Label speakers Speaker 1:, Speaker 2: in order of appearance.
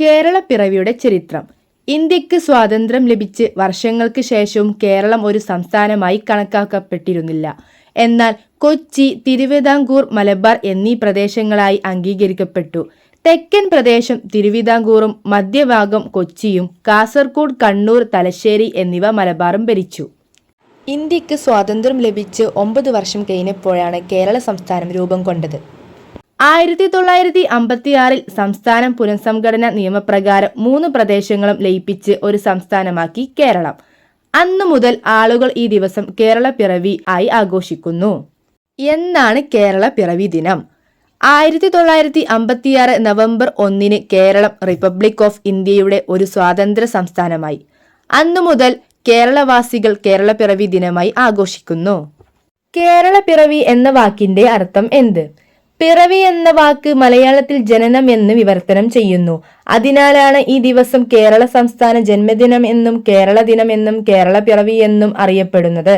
Speaker 1: കേരള പിറവിയുടെ ചരിത്രം. ഇന്ത്യയ്ക്ക് സ്വാതന്ത്ര്യം ലഭിച്ച് വർഷങ്ങൾക്ക് ശേഷവും കേരളം ഒരു സംസ്ഥാനമായി കണക്കാക്കപ്പെട്ടിരുന്നില്ല. എന്നാൽ കൊച്ചി തിരുവിതാംകൂർ മലബാർ എന്നീ പ്രദേശങ്ങളായി അംഗീകരിക്കപ്പെട്ടു. തെക്കൻ പ്രദേശം തിരുവിതാംകൂറും മധ്യഭാഗം കൊച്ചിയും കാസർഗോഡ് കണ്ണൂർ തലശ്ശേരി എന്നിവ മലബാറും ഭരിച്ചു. ഇന്ത്യയ്ക്ക് സ്വാതന്ത്ര്യം ലഭിച്ച് ഒമ്പത് വർഷം കഴിഞ്ഞപ്പോഴാണ് കേരള സംസ്ഥാനം രൂപം കൊണ്ടത്. ആയിരത്തി തൊള്ളായിരത്തി അമ്പത്തിയാറിൽ സംസ്ഥാനം പുനഃസംഘടന നിയമപ്രകാരം മൂന്ന് പ്രദേശങ്ങളും ലയിപ്പിച്ച് ഒരു സംസ്ഥാനമാക്കി കേരളം. അന്നു മുതൽ ആളുകൾ ഈ ദിവസം കേരള പിറവി ആയി ആഘോഷിക്കുന്നു. എന്നാണ് കേരള പിറവി ദിനം. ആയിരത്തി തൊള്ളായിരത്തി അമ്പത്തിയാറ് നവംബർ ഒന്നിന് കേരളം റിപ്പബ്ലിക് ഓഫ് ഇന്ത്യയുടെ ഒരു സ്വാതന്ത്ര്യ സംസ്ഥാനമായി. അന്നു മുതൽ കേരളവാസികൾ കേരള പിറവി ദിനമായി ആഘോഷിക്കുന്നു. കേരള പിറവി എന്ന വാക്കിന്റെ അർത്ഥം എന്ത്? പിറവി എന്ന വാക്ക് മലയാളത്തിൽ ജനനം എന്ന് വിവർത്തനം ചെയ്യുന്നു. അതിനാലാണ് ഈ ദിവസം കേരള സംസ്ഥാന ജന്മദിനം എന്നും കേരള ദിനം എന്നും കേരള പിറവി എന്നും അറിയപ്പെടുന്നത്.